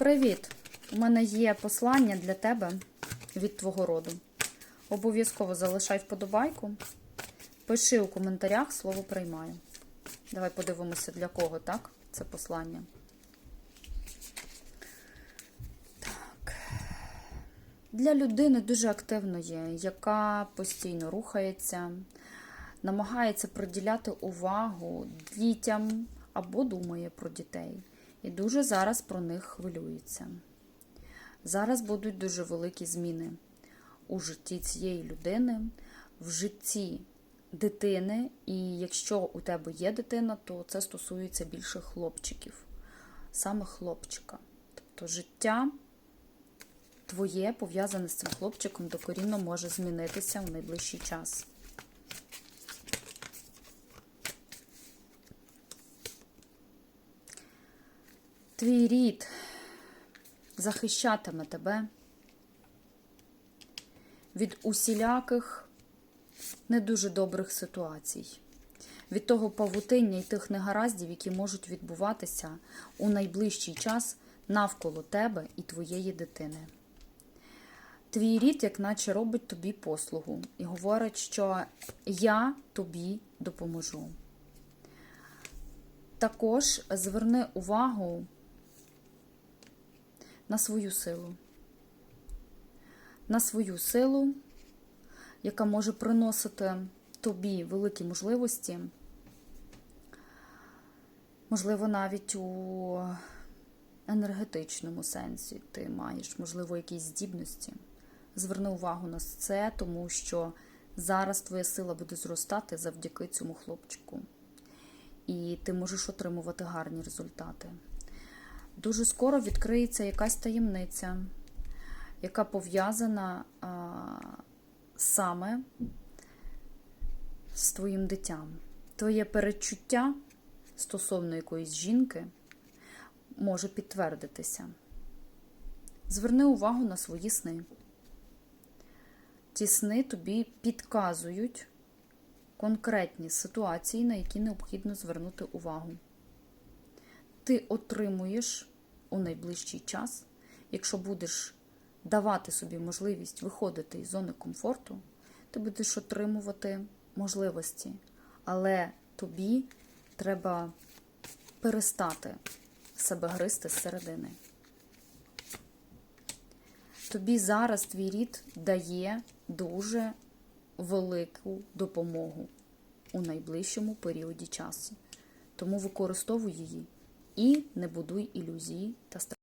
Привіт! У мене є послання для тебе від твого роду. Обов'язково залишай вподобайку. Пиши у коментарях слово приймаю. Давай подивимося, для кого, так? Це послання. Так. Для людини дуже активної, яка постійно рухається, намагається приділяти увагу дітям або думає про дітей. І дуже зараз про них хвилюється. Зараз будуть дуже великі зміни у житті цієї людини, в житті дитини. І якщо у тебе є дитина, то це стосується більше хлопчиків, саме хлопчика. Тобто життя твоє пов'язане з цим хлопчиком докорінно може змінитися в найближчий час. Твій рід захищатиме тебе від усіляких не дуже добрих ситуацій, від того павутиння і тих негараздів, які можуть відбуватися у найближчий час навколо тебе і твоєї дитини. Твій рід, як наче робить тобі послугу, і говорить, що я тобі допоможу. Також зверни увагу на свою силу. На свою силу, яка може приносити тобі великі можливості, можливо, навіть у енергетичному сенсі ти маєш, можливо, якісь здібності. Зверни увагу на це, тому що зараз твоя сила буде зростати завдяки цьому хлопчику. І ти можеш отримувати гарні результати. Дуже скоро відкриється якась таємниця, яка пов'язана саме з твоїм дитям. Твоє передчуття стосовно якоїсь жінки може підтвердитися. Зверни увагу на свої сни. Ці сни тобі підказують конкретні ситуації, на які необхідно звернути увагу. Ти отримуєш у найближчий час, якщо будеш давати собі можливість виходити із зони комфорту, ти будеш отримувати можливості. Але тобі треба перестати себе гризти зсередини. Тобі зараз твій рід дає дуже велику допомогу у найближчому періоді часу. Тому використовуй її і не будуй ілюзії та страхи.